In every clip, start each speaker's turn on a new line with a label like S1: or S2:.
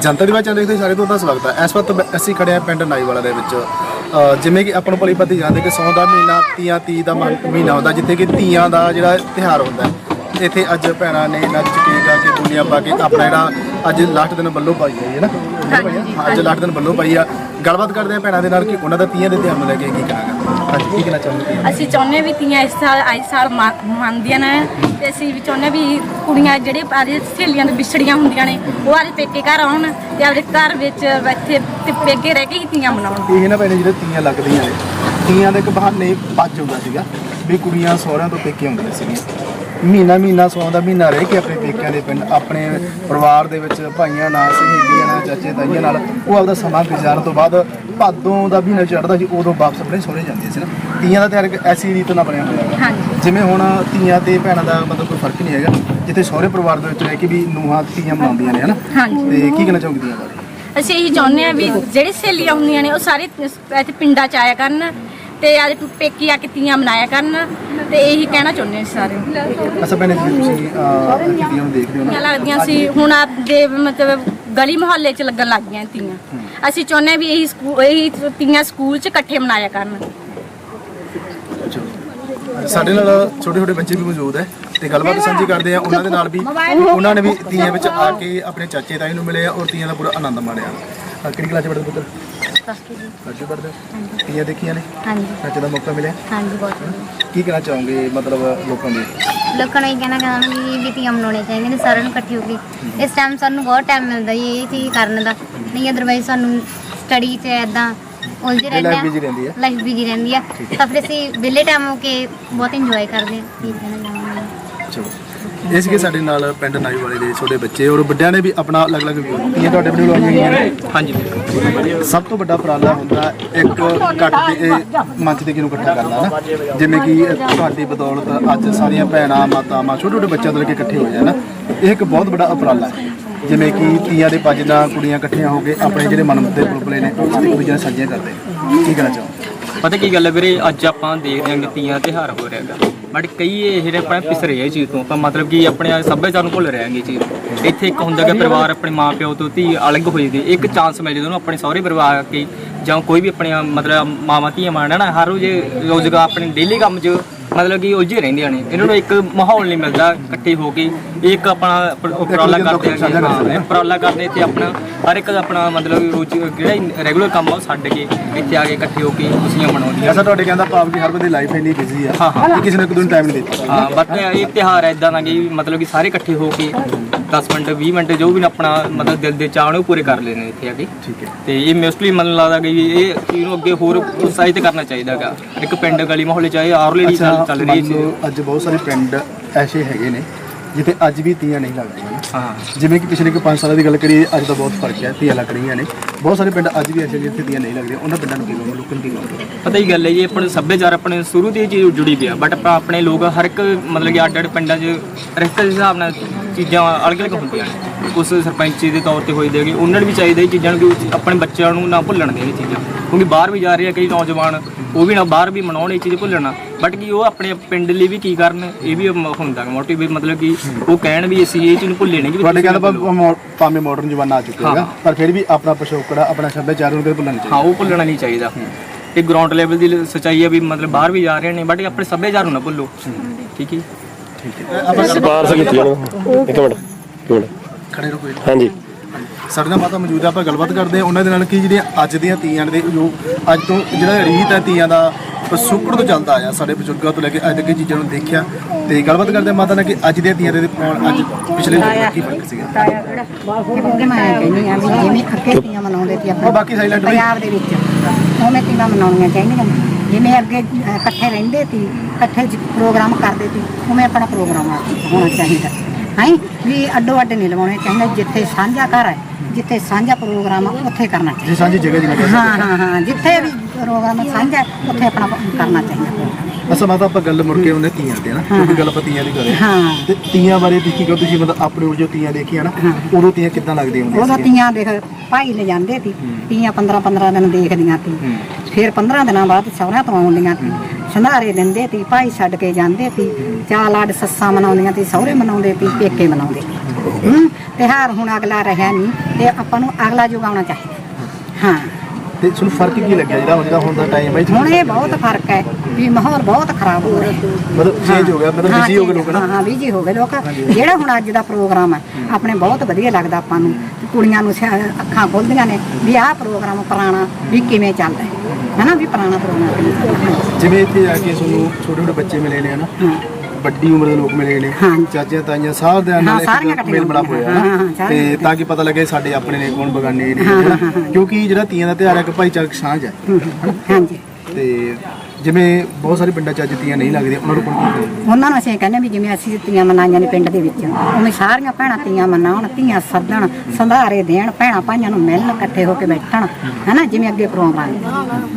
S1: ਜਨਤਾ ਦੀ ਬਾਤ ਦੇਖਦੇ ਸਾਰੇ ਤੋਂ ਤਾਂ ਸਵਾਗਤ ਹੈ। ਇਸ ਵਕਤ ਅਸੀਂ ਖੜੇ ਹਾਂ ਪਿੰਡ ਨਾਈਵਾਲਾ ਦੇ ਵਿੱਚ। ਅ, ਜਿਵੇਂ ਕਿ ਆਪਾਂ ਨੂੰ ਭਲੀ ਪਤੀ ਜਾਣਦੇ ਕਿ ਸੌਣ ਦਾ ਮਹੀਨਾ ਤੀਆਂ ਤੀ ਦਾ ਮਹ- ਮਹੀਨਾ ਹੁੰਦਾ ਜਿੱਥੇ ਕਿ ਤੀਆਂ ਦਾ ਜਿਹੜਾ ਤਿਉਹਾਰ ਹੁੰਦਾ ਹੈ। ਇੱਥੇ ਅੱਜ ਭੈਣਾਂ ਨੇ ਨੱਚ ਕੇ ਗਾ ਕੇ ਬੋਲੀਆਂ ਪਾ ਕੇ ਆਪਣਾ ਜਿਹੜਾ ਅੱਜ ਲਾਸਟ ਦਿਨ ਬੱਲੋ ਪਾਈ ਹੈ ਨਾ? ਹਾਂ, ਅੱਜ ਲਾਸਟ ਦਿਨ ਬੱਲੋ ਪਾਈ ਆ। ਗੱਲਬਾਤ ਕਰਦੇ ਆ ਭੈਣਾਂ ਦੇ ਨਾਲ ਕਿ ਉਹਨਾਂ ਦਾ ਤੀਆਂ ਦੇ ਤਿਉਹਾਰ ਨੂੰ ਲੈ ਕੇ ਕੀ ਕਹਾਂਗਾ ਹਾਂਜੀ ਕੀ ਕਹਿਣਾ ਚਾਹੁੰਦੇ ਹੋ
S2: ਅਸੀਂ ਚਾਹੁੰਦੇ ਵੀ ਤੀਆਂ ਇਸ ਸਾਲ ਇਸ ਸਾਲ ਮਾ- ਮੰਨਦੀਆਂ ਨੇ ਤੇ ਅਸੀਂ ਵੀ ਚਾਹੁੰਦੇ ਵੀ ਕੁੜੀਆਂ ਜਿਹੜੇ ਆਪਦੇ ਸਹੇਲੀਆਂ ਦੇ ਵਿਛੜੀਆਂ ਹੁੰਦੀਆਂ ਨੇ ਉਹ ਆਪਦੇ ਪੇਕੇ ਘਰ ਆਉਣ ਤੇ ਆਪਦੇ ਘਰ ਵਿੱਚ ਇੱਥੇ ਤੇ ਪੇਕੇ ਰਹਿ ਕੇ ਹੀ ਤੀਆਂ ਮਨਾਉਣ।
S1: ਇਹ ਨਾ ਭੈਣੇ ਜਿਹੜੇ ਤੀਆਂ ਲੱਗਦੀਆਂ ਨੇ ਤੀਆਂ ਦੇ ਇੱਕ ਬਹਾਨੇ ਪੱਜ ਹੁੰਦਾ ਸੀਗਾ ਵੀ ਕੁੜੀਆਂ ਸਹੁਰਿਆਂ ਤੋਂ ਪੇਕੇ ਆਉਂਦੀਆਂ ਸੀਗੀਆਂ। ਮਹੀਨਾ ਮਹੀਨਾ ਸੌਂ ਦਾ ਮਹੀਨਾ ਰਹਿ ਕੇ ਆਪਣੇ ਪੇਕਿਆਂ ਦੇ ਪਿੰਡ ਆਪਣੇ ਪਰਿਵਾਰ ਦੇ ਵਿੱਚ ਭਾਈਆਂ ਨਾਲ ਸਹੇਲੀਆਂ ਨਾਲ ਚਾਚੇ ਤਾਈਆਂ ਨਾਲ ਉਹ ਆਪਦਾ ਸਮਾਂ ਗੁਜ਼ਾਰਨ ਤੋਂ ਬਾਅਦ ਭਾਦੋਂ ਦਾ ਮਹੀਨਾ ਚੜ੍ਹਦਾ ਸੀ ਉਦੋਂ ਵਾਪਸ ਆਪਣੇ ਸਹੁਰੇ ਜਾਂਦੀਆਂ ਸੀ ਨਾ। ਤੀਆਂ ਦਾ ਇੱਕ ਐਸੀ ਰੀਤ ਨਾਲ ਬਣਿਆ ਹੋਇਆ
S2: ਹਾਂਜੀ।
S1: ਜਿਵੇਂ ਹੁਣ ਤੀਆਂ ਤੇ ਭੈਣਾਂ ਦਾ ਮਤਲਬ ਕੋਈ ਫ਼ਰਕ ਨਹੀਂ ਹੈਗਾ ਜਿੱਥੇ ਸਹੁਰੇ ਪਰਿਵਾਰ ਦੇ ਵਿੱਚ ਰਹਿ ਕੇ ਵੀ ਨੂੰਹਾਂ ਤੀਆਂ ਮਨਾਉਂਦੀਆਂ ਨੇ ਹਨਾ? ਤੇ ਕੀ ਕਹਿਣਾ ਚਾਹੋਗੇ ਤੀਆਂ ਬਾਰੇ?
S2: ਅਸੀਂ ਇਹੀ ਚਾਹੁੰਦੇ ਆ ਵੀ ਜਿਹੜੇ ਸਹੇਲੀਆਂ ਹੁੰਦੀਆਂ ਨੇ ਉਹ ਸਾਰੇ ਇੱਥੇ ਪਿੰਡਾਂ ਚ ਆਇਆ ਕਰਨ ਤੇ ਆਪਦੇ ਪੇਕੀ ਆ ਕੇ ਤੀਆਂ ਮਨਾਇਆ ਕਰਨ। ਤੇ ਇਹੀ ਕਹਿਣਾ ਚਾਹੁੰਦੇ ਹਾਂ ਸਾਰੇ।
S1: ਅਸਾਂ ਭੈਣੇ ਜਿਵੇਂ ਤੁਸੀਂ ਅਹ, ਨੂੰ ਦੇਖਦੇ ਹੋ
S2: ਤੀਆਂ
S1: ਨਾ
S2: ਲੱਗਦੀਆਂ ਸੀ। ਹੁਣ ਆ ਦੇ ਮਤਲਬ ਗਲੀ ਮੁਹੱਲੇ 'ਚ ਲੱਗਣ ਲੱਗ ਗਈਆਂ ਤੀਆਂ। ਅਸੀਂ ਚਾਹੁੰਦੇ ਹਾਂ ਵੀ ਇਹੀ ਸਕੂਲ ਇਹੀ ਤੀਆਂ ਸਕੂਲ 'ਚ ਇਕੱਠੇ ਮਨਾਇਆ ਕਰਨ।
S1: ਸਾਡੇ ਨਾਲ ਛੋਟੇ ਛੋਟੇ ਬੱਚੇ ਵੀ ਮੌਜੂਦ ਹੈ ਤੇ ਗੱਲਬਾਤ ਸਾਂਝੀ ਕਰਦੇ ਆ ਉਹਨਾਂ ਦੇ ਨਾਲ ਵੀ ਉਹਨਾਂ ਨੇ ਵੀ ਤੀਆਂ ਵਿੱਚ ਆ ਕੇ ਆਪਣੇ ਚਾਚੇ ਤਾਈ ਨੂੰ ਮਿਲੇ ਆ ਔਰ ਤੀਆਂ ਦਾ ਪੂਰਾ ਆਨੰਦ ਮਾਣਿਆ। ਕਿਹੜੀ ਕਲਾਸ ਚ ਪੜ੍ਹਦੇ ਪੁੱਤਰ? ਅੱਛਾ ਪੜ੍ਹਦੇ ਹੋ? ਤੀਆਂ ਦੇਖੀਆਂ ਨੇ?
S2: ਹਾਂਜੀ।
S1: ਨੱਚ ਦਾ ਮੌਕਾ ਮਿਲਿਆ?
S2: ਹਾਂਜੀ ਬਹੁਤ
S1: ਕੀ ਕਹਿਣਾ ਚਾਹੋਗੇ ਮਤਲਬ ਲੋਕਾਂ ਦੇ
S3: ਲੋਕਾਂ ਨੂੰ ਇਹ ਕਹਿਣਾ ਚਾਹੁੰਦਾ ਵੀ ਤੀਆਂ ਮਨਾਉਣੀਆਂ ਚਾਹੀਦੀਆਂ ਨੇ ਸਾਰਿਆਂ ਨੂੰ ਇਕੱਠੀ ਹੋ ਕੇ। ਇਸ ਟਾਈਮ ਸਾਨੂੰ ਬਹੁਤ ਟਾਈਮ ਮਿਲਦਾ ਜੀ ਇਹ ਚੀਜ਼ ਕਰਨ ਦਾ। ਨਹੀਂ ਅਦਰਵਾਈਜ਼ ਸਾਨੂੰ ਸਟੱਡੀ 'ਚ ਐਦਾਂ ਉਲਝੇ
S1: life
S3: ਰਹਿੰਦੇ
S1: busy ਰਹਿੰਦੀ ਹੈ।
S3: ਲਾਈਫ ਬਿਜ਼ੀ ਰਹਿੰਦੀ ਆ। ਤਾਂ ਫਿਰ ਅਸੀਂ ਵਿਲੇ ਟਾਈਮ ਹੋ ਕੇ ਬਹੁਤ ਇੰਜੋਏ ਕਰਦੇ ਹਾਂ। ਕੀ ਕਹਿਣਾ ਚਾਹੁੰਦਾ
S1: ਚਲੋ। ਇਸ ਕੇ ਸਾਡੇ ਨਾਲ ਪਿੰਡ ਨਾਈ ਵਾਲੇ ਦੇ ਛੋਟੇ ਬੱਚੇ ਔਰ ਵੱਡਿਆਂ ਨੇ ਵੀ ਆਪਣਾ ਅਲੱਗ-ਅਲੱਗ ਵਿਊ ਤੀਆਂ ਤੁਹਾਡੇ ਬਣੇ ਲਵਾਈਆਂ ਗਈਆਂ ਨੇ?
S4: ਹਾਂਜੀ।
S1: ਸਭ ਤੋਂ ਵੱਡਾ ਉਪਰਾਲਾ ਹੁੰਦਾ ਇੱਕ ਘੱਟ ਦੇ ਇਹ ਮੰਚ ਤੇ ਕਿਹਨੂੰ ਇਕੱਠਾ ਕਰਨਾ ਨਾ ਜਿਵੇਂ ਕਿ ਤੁਹਾਡੀ ਬਦੌਲਤ ਅੱਜ ਸਾਰੀਆਂ ਭੈਣਾਂ, ਮਾਤਾਵਾਂ ਛੋਟੇ ਛੋਟੇ ਬੱਚਿਆਂ ਤੋਂ ਲੈ ਕੇ ਇਕੱਠੇ ਹੋਏ ਆ ਨਾ ਇਹ ਇੱਕ ਬਹੁਤ ਵੱਡਾ ਉਪਰਾਲਾ ਹੈ। ਜਿਵੇਂ ਕਿ ਤੀਆਂ ਦੇ ਪੰਜ ਦਾ ਕੁੜੀਆਂ ਇਕੱਠੀਆਂ ਹੋ ਕੇ ਆਪਣੇ ਜਿਹੜੇ ਮਨ ਦੇ ਬੁਲਬੁਲੇ ਨੇ, ਉਹ ਇੱਕ ਦੂਜੇ ਸਾਂਝੀਆਂ ਕਰਦੇ ਨੇ। ਕੀ ਕਹਿਣਾ ਚਾਹੋ
S4: ਪਤਾ ਕੀ ਗੱਲ ਹੈ ਵੀਰੇ, ਅੱਜ ਆਪਾਂ ਦੇਖ ਰਹੇ ਹਾਂ ਕਿ ਤੀਆਂ ਤਿਉਹਾਰ ਹੋ ਰਿਹਾ ਹੈਗਾ। ਬਟ ਕਈ ਇਹ ਆਪਾਂ ਪਿਸ ਰਹੇ ਆ ਇਹ ਚੀਜ਼ ਤੋਂ, ਆਪਾਂ ਮਤਲਬ ਕਿ ਆਪਣੇ ਸੱਭਿਆਚਾਰ ਨੂੰ ਭੁੱਲ ਰਹੇ ਹਾਂਗੇ ਇਹ ਚੀਜ਼ ਇੱਥੇ ਇੱਕ ਹੁੰਦਾ ਕਿ ਪਰਿਵਾਰ ਆਪਣੇ ਮਾਪਿਓ ਤੋਂ ਧੀ ਅਲੱਗ ਹੋ ਜਾਂਦੀ ਇੱਕ ਚਾਂਸ ਮਿਲ ਜਦੋਂ ਉਹਨੂੰ ਆਪਣੇ ਸਹੁਰੇ ਪਰਿਵਾਰ ਆ ਕੇ ਜਾਂ ਕੋਈ ਵੀ ਆਪਣੀਆਂ ਮਤਲਬ ਮਾਵਾਂ ਧੀਆਂ ਮਾਣ ਨਾ? ਹਰ ਰੋਜ਼ ਰੋਜ਼ਗਾਰ ਆਪਣੇ ਡੇਲੀ ਕੰਮ 'ਚ ਮਤਲਬ ਕਿ ਉਲਝੇ ਰਹਿੰਦੀਆਂ ਨੇ। ਇਹਨਾਂ ਨੂੰ ਇੱਕ ਮਾਹੌਲ ਨਹੀਂ ਮਿਲਦਾ ਇਕੱਠੇ ਹੋ ਕੇ। ਇੱਕ ਆਪਣਾ ਉਪ- ਉਪਰਾਲਾ ਕਰਦੇ ਆ ਉਪਰਾਲਾ ਕਰਦੇ ਇੱਥੇ ਆਪਣਾ। ਹਰ ਇੱਕ ਦਾ ਆਪਣਾ ਮਤਲਬ ਰੋਜ਼ ਜਿਹੜਾ ਰੈਗੂਲਰ ਕੰਮ ਆ ਉਹ ਛੱਡ ਕੇ ਇੱਥੇ ਆ ਕੇ ਇਕੱਠੇ ਹੋ ਕੇ ਖੁਸ਼ੀਆਂ ਮਨਾਉਂਦੀਆਂ
S1: ਐਸਾ ਤੁਹਾਡੇ ਕਹਿੰਦਾ ਭਾਵ ਕਿ ਹਰ ਬੰਦੇ ਲਾਈਫ ਇੰਨੀ ਬਿਜ਼ੀ ਆ।
S4: ਹਾਂ, ਹਾਂ।
S1: ਕਿ ਕਿਸੇ ਨੇ ਇੱਕ ਦੂਜੇ ਨੂੰ ਟਾਈਮ ਨਹੀਂ ਦਿੱਤਾ।
S4: ਹਾਂ ਬਟ ਇਹ ਤਿਉਹਾਰ ਐਦਾਂ ਦਾ ਕਿ ਮਤਲਬ ਕਿ ਸਾਰੇ ਇਕੱਠੇ ਹੋ ਕੇ 10 ਮਿੰਟ 20 ਮਿੰਟ ਜੋ ਵੀ ਆਪਣਾ ਮਤਲਬ ਦਿਲ ਦੇ ਚਾਹ ਨੇ ਪੂਰੇ ਕਰ ਲੈਣੇ ਇੱਥੇ ਆ ਕੇ।
S1: ਠੀਕ ਹੈ।
S4: ਤੇ ਇਹ ਮੋਸਟਲੀ ਮੈਨੂੰ ਲੱਗਦਾ ਕਿ ਇਹ ਚੀਜ਼ ਨੂੰ ਅੱਗੇ ਹੋਰ ਉਤਸ਼ਾਹਿਤ ਕਰਨਾ ਚਾਹੀਦਾ ਹੈਗਾ। ਇੱਕ ਪਿੰਡ ਗਲੀ ਮੁਹੱਲੇ ਚ ਇਹ ਆਲਰੇਡੀ ਚੱਲ ਰਹੀ ਹੈ
S1: ਅੱਜ ਬਹੁਤ ਸਾਰੇ ਪਿੰਡ ਐਸੇ ਹੈਗੇ ਨੇ ਜਿੱਥੇ ਅੱਜ ਵੀ ਤੀਆਂ ਨਹੀਂ ਲੱਗਦੀਆਂ।
S4: ਹਾਂ।
S1: ਜਿਵੇਂ ਕਿ ਪਿਛਲੇ ਕੋ 5 ਸਾਲਾਂ ਦੀ ਗੱਲ ਕਰੀਏ ਅੱਜ ਤਾਂ ਬਹੁਤ ਫ਼ਰਕ ਹੈ ਤੀਆਂ ਲੱਗ ਰਹੀਆਂ ਨੇ। ਬਹੁਤ ਸਾਰੇ ਪਿੰਡ ਅੱਜ ਵੀ ਐਸੇ ਨੇ ਜਿੱਥੇ ਤੀਆਂ ਨਹੀਂ ਲੱਗਦੀਆਂ ਉਹਨਾਂ ਪਿੰਡਾਂ ਨੂੰ ਕੀ ਕਹੋਗੇ ਲੋਕਾਂ ਨੂੰ ਕੀ ਕਹੋਗੇ?
S4: ਪਤਾ ਹੀ ਗੱਲ ਹੈ ਜੀ ਆਪਣੇ ਸੱਭਿਆਚਾਰ ਆਪਣੇ ਸ਼ੁਰੂ ਦੀ ਇਹ ਚੀਜ਼ ਜੁੜੀ ਪਈ ਆ ਬਟ ਆਪਣੇ ਲੋਕ ਹਰ ਇੱਕ ਮਤਲਬ ਕਿ ਅੱਡ ਅੱਡ ਪਿੰਡਾਂ 'ਚ ਰਿਸ਼ਤੇ ਦੇ ਹਿਸਾਬ ਨਾਲ ਚੀਜ਼ਾਂ ਅਲੱਗ-ਅਲੱਗ ਹੁੰਦੀਆਂ ਨੇ। ਉਸ ਸਰਪੰਚੀ ਦੇ ਤੌਰ ਤੇ ਹੋਈ ਦੇਗੀ ਉਹਨਾਂ ਨੂੰ ਵੀ ਚਾਹੀਦਾ ਇਹ ਚੀਜ਼ਾਂ ਨੂੰ ਕਿ ਆਪਣੇ ਬੱਚਿਆਂ ਨੂੰ ਨਾ ਭੁੱਲਣ ਦੇ ਇਹ ਚੀਜ਼ਾਂ। ਕਿਉਂਕਿ ਬਾਹਰ ਵੀ ਜਾ ਰਹੇ ਆ ਕਈ ਨੌਜਵਾਨ ਉਹ ਵੀ ਨਾ ਬਾਹਰ ਵੀ ਮਨਾਉਣ ਇਹ ਚੀਜ਼ ਭੁੱਲਣਾ। ਬਟ ਕਿ ਉਹ ਆਪਣੇ ਪਿੰਡ ਲਈ ਵੀ ਕੀ ਕਰਨ ਇਹ ਵੀ ਮ- ਹੁੰਦਾ ਮੋਟਿਵ ਮਤਲਬ ਕਿ ਉਹ ਕਹਿਣ ਵੀ ਅਸੀਂ ਇਹ ਚੀਜ਼ ਨੂੰ ਭੁੱਲੇ ਨਹੀਂ ਕਿ ਵੀ
S1: ਤੁਹਾਡੇ
S4: ਤੁਸੀਂ
S1: ਕਹਿੰਦਾ
S4: ਨਾ ਭੁੱਲੋ।
S1: ਭਾਵੇਂ ਮਾਡਰਨ ਜ਼ਮਾਨਾ ਆ ਚੁੱਕਿਆ ਹੈਗਾ ਪਰ ਫਿਰ ਵੀ ਆਪਣਾ ਪਿਛੋਕੜਾ ਆਪਣਾ ਸੱਭਿਆਚਾਰ ਨੂੰ ਕਦੇ ਭੁੱਲਣਾ ਨਹੀਂ
S4: ਹਾਂ ਉਹ ਭੁੱਲਣਾ ਨਹੀਂ ਚਾਹੀਦਾ। ਇਹ ਗਰਾਊਂਡ ਲੈਵਲ ਦੀ ਸੱਚਾਈ ਹੈ ਵੀ ਮਤਲਬ ਬਾਹਰ ਵੀ ਜਾ ਰਹੇ ਨੇ ਬਟ ਆਪਣੇ ਸੱਭਿਆਚਾਰ ਨੂੰ ਨਾ ਭੁੱਲੋ। ਠੀਕ ਹੈ ਜੀ?
S5: ਸਰਦਾਰ ਸਿੰਘ ਜੀ ਨੂੰ ਇੱਕ ਮਿੰਟ ਇੱਕ ਮਿੰਟ।
S1: ਖੜੇ ਰਹੋ ਕੋਈ।
S5: ਹਾਂਜੀ।
S1: ਸਾਡੇ ਨਾਲ ਮਾਤਾ ਮੌਜੂਦ ਆ ਆਪਾਂ ਗੱਲਬਾਤ ਕਰਦੇ ਹਾਂ। ਉਹਨਾਂ ਦੇ ਨਾਲ ਕੀ ਜਿਹੜੀਆਂ ਅੱਜ ਦੀਆਂ ਤੀਆਂ ਦੇ ਜੋ ਅੱਜ ਤੋਂ ਜਿਹੜਾ ਰੀਤ ਹੈ ਤੀਆਂ ਦਾ ਸੁੱਕੜ ਤੋਂ ਚੱਲਦਾ ਆਇਆ ਸਾਡੇ ਬਜ਼ੁਰਗਾਂ ਤੋਂ ਲੈ ਕੇ ਅੱਜ ਤੱਕ ਇਹ ਚੀਜ਼ਾਂ ਨੂੰ ਦੇਖਿਆ। ਤੇ ਗੱਲਬਾਤ ਕਰਦੇ ਮਾਤਾ ਨਾਲ ਕਿ ਅੱਜ ਦੀਆਂ ਤੀਆਂ ਦੇ ਔਰ ਅੱਜ ਪਿਛਲੇ ਯੁੱਗ ਦਾ ਕੀ ਫ਼ਰਕ ਸੀਗਾ?
S6: ਕਿਉਂਕਿ ਮੈਂ ਕਹਿੰਦੀ ਆ ਵੀ ਜਿਵੇਂ ਅੱਗੇ ਤੀਆਂ ਮਨਾਉਂਦੇ ਸੀ
S1: ਉਹ
S6: ਆਪਣੇ
S1: ਬਾਕੀ ਸਾਈਲੈਂਟ ਵੀ
S6: ਪੰਜਾਬ ਦੇ ਵਿੱਚ। ਉਵੇਂ ਤੀਆਂ ਮਨਾਉਣੀਆਂ ਚਾਹੀਦੀਆਂ। ਜਿਵੇਂ ਅੱਗੇ ਇਕੱਠੇ ਰਹਿੰਦੇ ਸੀ ਇਕੱਠੇ ਪ੍ਰੋਗਰਾਮ ਕਰਦੇ ਸੀ ਉਵੇਂ ਆਪਣਾ ਪ੍ਰੋਗਰਾਮ ਆ- ਹੋਣਾ ਚਾਹੀਦਾ। ਹੈ? ਵੀ ਅੱਡੋ ਅੱਡ ਨਹੀਂ ਲਵਾਉਣੇ ਚਾਹੀਦੇ ਜਿੱਥੇ ਸਾਂਝਾ ਘਰ ਹੈ ਜਿੱਥੇ ਸਾਂਝਾ ਪ੍ਰੋਗਰਾਮ ਆ, ਉੱਥੇ ਕਰਨਾ ਚਾਹੀਦਾ।
S1: ਜੀ ਸਾਂਝੀ ਜਗ੍ਹਾ ਕਹਿ
S6: ਹਾਂ ਹਾਂ ਹਾਂ ਜਿੱਥੇ ਵੀ ਪ੍ਰੋਗਰਾਮ ਸਾਂਝਾ ਹੈ, ਉੱਥੇ ਆਪਣਾ ਕਰਨਾ ਚਾਹੀਦਾ।
S1: ਅਸਾਂ ਮਾਤਾ ਆਪਾਂ ਗੱਲ ਮੁੜ ਕੇ ਉਹਨੇ ਤੀਆਂ ਤੇ ਨਾ ਕਿਉਂਕਿ ਗੱਲ ਆਪਾਂ ਤੀਆਂ ਦੀ ਕਰੇ
S6: ਹਾਂ।
S1: ਤੇ ਤੀਆਂ ਬਾਰੇ ਤੁਸੀਂ ਕਿਉਂ ਤੁਸੀਂ ਮਤਲਬ ਆਪਣੇ ਉਰ ਜੋ ਤੀਆਂ ਦੇਖੀਆਂ ਨਾ ਉਦੋਂ ਤੀਆਂ ਕਿੱਦਾਂ ਲੱਗਦੀਆਂ ਹੁੰਦੀਆਂ
S6: ਉਹਦਾ
S1: ਸੀ
S6: ਤੀਆਂ ਦੇਖ ਭਾਈ ਲੈ ਜਾਂਦੇ ਸੀ ਤੀਆਂ 15 15 ਦਿਨ ਦੇਖਦੀਆਂ ਸੀ। ਫਿਰ 15 ਦਿਨਾਂ ਬਾਅਦ ਸਹੁਰਿਆਂ ਤੋਂ ਆਉਂਦੀਆਂ ਸੀ। ਸੰਧਾਰੇ ਦਿੰਦੇ ਤੀ ਭਾਈ ਛੱਡ ਕੇ ਜਾਂਦੇ ਤੀ ਚਾਹ ਲਾਡ ਸੱਸਾਂ ਮਨਾਉਂਦੀਆਂ ਤੀ ਸਹੁਰੇ ਮਨਾਉਂਦੇ ਤੀ ਪੇਕੇ ਮਨਾਉਂਦੇ ਤੀ ਹੂੰ ਤਿਉਹਾਰ ਹੁਣ ਅਗਲਾ ਰਿਹਾ ਨਹੀਂ ਤੇ ਆਪਾਂ ਨੂੰ ਅਗਲਾ ਜੁਗਾਉਣਾ ਚਾਹੀਦਾ। ਹਾਂ।
S1: ਤੇ ਤੁਹਾਨੂੰ ਫ਼ਰਕ ਕੀ ਲੱਗਿਆ ਜਿਹੜਾ ਹੁਣ ਜਿਹੜਾ ਹੁਣ ਦਾ ਟਾਈਮ ਹੈ
S6: ਹੁਣ ਇਹ ਬਹੁਤ ਫ਼ਰਕ ਹੈ ਵੀ ਮਾਹੌਲ ਬਹੁਤ ਖਰਾਬ ਹੋ ਰਿਹਾ।
S1: ਮਤਲਬ ਚੇਂਜ ਹੋ ਗਿਆ ਮਤਲਬ ਬਿਜ਼ੀ ਹੋ ਗਏ ਲੋਕ
S6: ਹਾਂ
S1: ਨਾ।
S6: ਹਾਂ ਬਿਜ਼ੀ ਹੋ ਗਏ ਲੋਕ। ਜਿਹੜਾ ਹੁਣ ਅੱਜ ਦਾ ਪ੍ਰੋਗਰਾਮ ਹੈ ਆਪਣੇ ਬਹੁਤ ਵਧੀਆ ਲੱਗਦਾ ਆਪਾਂ ਨੂੰ। ਕੁੜੀਆਂ ਨੂੰ ਅੱਖਾਂ ਖੁੱਲਦੀਆਂ ਨੇ ਵੀ ਆਹ ਪ੍ਰੋਗਰਾਮ ਪੁਰਾਣਾ ਵੀ ਕਿਵੇਂ ਚੱਲਦਾ ਹੈ। ਹਨਾ ਵੀ ਪੁਰਾਣਾ ਪ੍ਰੋਗਰਾਮ ਕਿਵੇਂ ਚੱਲਦਾ ਹੈ।
S1: ਜਿਵੇਂ ਇੱਥੇ ਆ ਕੇ ਤੁਹਾਨੂੰ ਛੋਟੇ ਛੋਟੇ ਬੱਚੇ ਮਿਲੇ ਨੇ ਹਨਾ? ਵੱਡੀ ਉਮਰ ਦੇ ਲੋਕ ਮਿਲੇ ਨੇ। ਚਾਚੀਆਂ ਤਾਈਆਂ ਸਾਰਿਆਂ ਨਾਲ ਮੇਲ ਮਿਲਾਪ ਹੋਇਆ ਤੇ ਤਾਂ ਕਿ ਪਤਾ ਲੱਗੇ ਸਾਡੇ ਆਪਣੇ ਨੇ ਕੌਣ ਬਗਾਨੇ ਨੇ। ਕਿਉਂਕਿ ਜਿਹੜਾ ਤੀਆਂ ਦਾ ਤਿਉਹਾਰ ਹੈ ਇੱਕ ਭਾਈਚਾਰਕ ਸਾਂਝ
S6: ਹੂੰ, ਹਾਂਜੀ।
S1: ਤੇ ਜਿਵੇਂ ਬਹੁਤ ਸਾਰੇ ਪਿੰਡਾਂ 'ਚ ਅੱਜ ਤੀਆਂ ਨਹੀਂ ਲੱਗਦੀਆਂ ਉਹਨਾਂ ਨੂੰ ਕੋਣ ਕੀ
S6: ਉਹਨਾਂ ਨੂੰ ਅਸੀਂ ਕਹਿੰਦੇ ਵੀ ਜਿਵੇਂ ਅਸੀਂ ਤੀਆਂ ਮਨਾਈਆਂ ਨੇ ਪਿੰਡ ਦੇ ਵਿੱਚ ਉਵੇਂ ਸਾਰੀਆਂ ਭੈਣਾਂ ਤੀਆਂ ਮਨਾਉਣ ਤੀਆਂ ਸੱਦਣ ਸੰਧਾਰੇ ਦੇਣ ਭੈਣਾਂ ਭਾਈਆਂ ਨੂੰ ਮਿਲਣ ਇਕੱਠੇ ਹੋ ਕੇ ਬੈਠਣ ਹਨਾ ਜਿਵੇਂ ਅੱਗੇ ਪ੍ਰੋਗਰਾਮ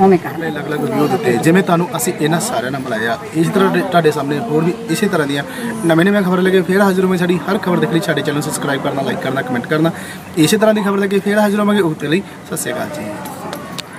S6: ਉਵੇਂ ਕਰ।
S1: ਆਪਣੇ ਅਲੱਗ-ਅਲੱਗ ਵੀਡੀਓ ਦਿੱਤੇ। ਜਿਵੇਂ ਤੁਹਾਨੂੰ ਅਸੀਂ ਇਹਨਾਂ ਸਾਰਿਆਂ ਨਾਲ ਮਿਲਾਇਆ ਇਸ ਤਰ੍ਹਾਂ ਦੇ ਤੁਹਾਡੇ ਸਾਹਮਣੇ ਹੋਰ ਵੀ ਇਸੇ ਤਰ੍ਹਾਂ ਦੀਆਂ ਨਵੇਂ ਨਵੇਂ ਖਬਰ ਲੈ ਕੇ ਫੇਰ ਹਾਜ਼ਰ ਹੋਵਾਂਗੇ ਸਾਡੀ ਹਰ ਖਬਰ ਦੇਖ ਲਈ। ਸਾਡੇ ਚੈਨਲ ਨੂੰ ਸਬਸਕ੍ਰਾਈਬ ਕਰਨਾ ਲਾਈਕ ਕਰਨਾ ਕਮੈਂਟ ਕਰਨਾ ਇਸੇ ਤਰ੍ਹਾਂ ਦੀ ਖਬਰ ਲੈ ਕੇ ਫੇਰ ਹਾਜ਼ਰ ਹੋਵਾਂਗੇ। ਉਸ ਤੇ ਲਈ ਸਤਿ ਸ਼੍ਰੀ ਅਕਾਲ ਜੀ।